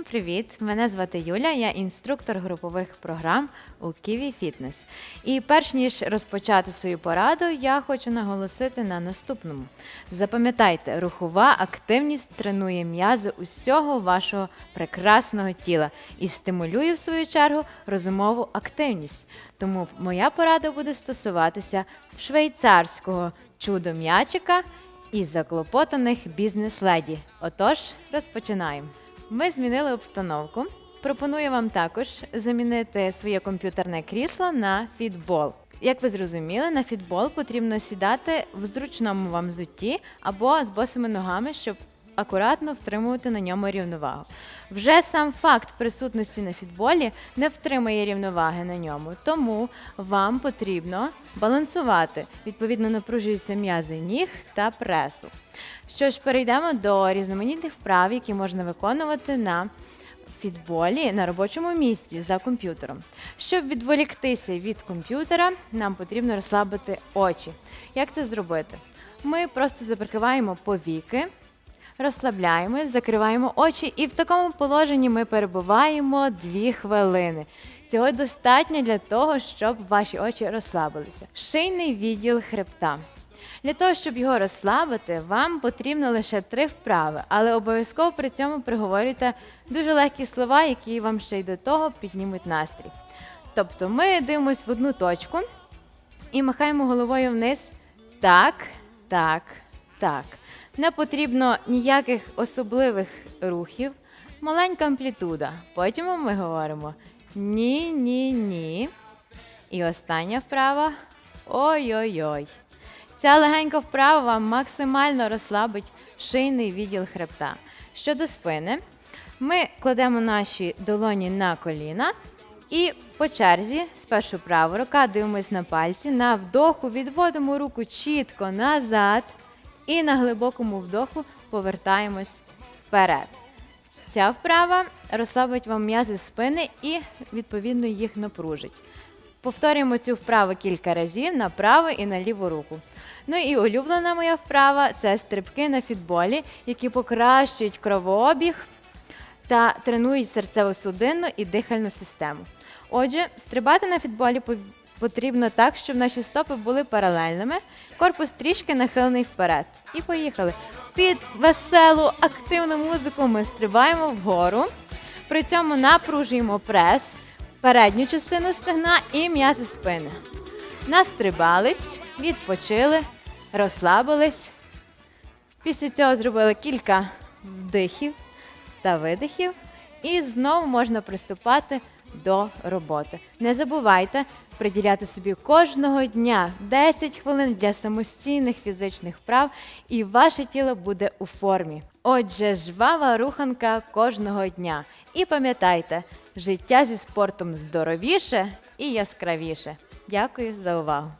Всім привіт! Мене звати Юля, я інструктор групових програм у Kiwi Fitness. І перш ніж розпочати свою пораду, я хочу наголосити на наступному: запам'ятайте, рухова активність тренує м'язи усього вашого прекрасного тіла і стимулює в свою чергу розумову активність. Тому моя порада буде стосуватися швейцарського чудо м'ячика і заклопотаних бізнес-леді. Отож, розпочинаємо. Ми змінили обстановку. Пропоную вам також замінити своє комп'ютерне крісло на фітбол. Як ви зрозуміли, на фітбол потрібно сідати в зручному вам взутті або з босими ногами, щоб акуратно втримувати на ньому рівновагу. Вже сам факт присутності на фітболі не втримає рівноваги на ньому, тому вам потрібно балансувати. Відповідно, напружуються м'язи ніг та пресу. Що ж, перейдемо до різноманітних вправ, які можна виконувати на фітболі на робочому місці за комп'ютером. Щоб відволіктися від комп'ютера, нам потрібно розслабити очі. Як це зробити? Ми просто заприкриваємо повіки, розслабляємось, закриваємо очі, і в такому положенні ми перебуваємо 2 хвилини. Цього достатньо для того, щоб ваші очі розслабилися. Шийний відділ хребта. Для того, щоб його розслабити, вам потрібно лише три вправи, але обов'язково при цьому приговорюйте дуже легкі слова, які вам ще й до того піднімуть настрій. Тобто ми дивимося в одну точку і махаємо головою вниз. Так, так, так. Не потрібно ніяких особливих рухів, маленька амплітуда. Потім ми говоримо ні, ні, ні. І остання вправа ой-ой-ой. Ця легенька вправа максимально розслабить шийний відділ хребта. Щодо спини, ми кладемо наші долоні на коліна і по черзі, спершу права рука, дивимось на пальці. На вдоху відводимо руку чітко назад і на глибокому вдоху повертаємось вперед. Ця вправа розслабить вам м'язи спини і відповідно їх напружить. Повторюємо цю вправу кілька разів на праву і на ліву руку. Ну і улюблена моя вправа це стрибки на фітболі, які покращують кровообіг та тренують серцево-судинну і дихальну систему. Отже, стрибати на фітболі потрібно так, щоб наші стопи були паралельними, корпус трішки нахилений вперед. І поїхали. Під веселу активну музику ми стрибаємо вгору. При цьому напружуємо прес, передню частину стегна і м'язи спини. Настрибались, відпочили, розслабились. Після цього зробили кілька вдихів та видихів, і знову можна приступати до роботи. Не забувайте приділяти собі кожного дня 10 хвилин для самостійних фізичних вправ, і ваше тіло буде у формі. Отже, жвава руханка кожного дня. І пам'ятайте, життя зі спортом здоровіше і яскравіше. Дякую за увагу.